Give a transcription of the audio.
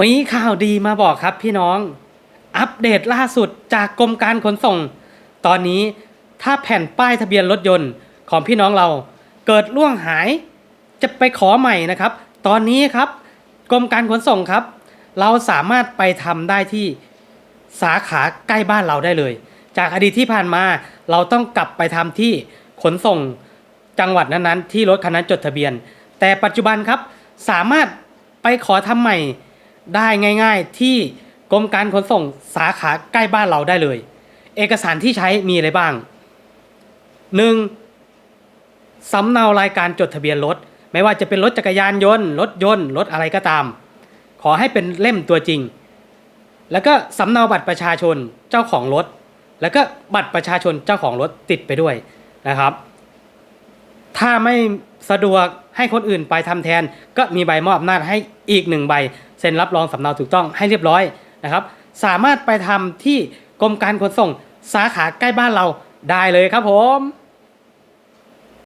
มีข่าวดีมาบอกครับพี่น้อง อัปเดตล่าสุดจากกรมการขนส่ง ตอนนี้ถ้าแผ่นป้ายทะเบียนรถยนต์ของพี่น้องเราเกิดล่วงหาย จะไปขอใหม่นะครับ ตอนนี้ครับ กรมการขนส่งครับ เราสามารถไปทำได้ที่สาขาใกล้บ้านเราได้เลย จากอดีตที่ผ่านมาเราต้องกลับไปทำที่ขนส่งจังหวัดนั้นๆ ที่รถคันนั้นจดทะเบียน แต่ปัจจุบันครับสามารถไปขอทำใหม่ ได้ง่ายๆ ที่กรมการขนส่งสาขาใกล้บ้านเราได้เลย เอกสารที่ใช้มีอะไรบ้าง 1. สำเนารายการจดทะเบียนรถ ไม่ว่าจะเป็นรถจักรยานยนต์รถยนต์รถอะไรก็ตาม ขอให้เป็นเล่มตัวจริง แล้วก็สำเนาบัตรประชาชนเจ้าของรถ แล้วก็บัตรประชาชนเจ้าของรถติดไปด้วยนะครับ ถ้าไม่สะดวกให้คนอื่นไปทำแทน ก็มีใบมอบอำนาจให้อีกหนึ่งใบ เซ็นรับรองสำเนาถูกต้องให้เรียบร้อยนะครับ สามารถไปทำที่กรมการขนส่งสาขาใกล้บ้านเราได้เลยครับผม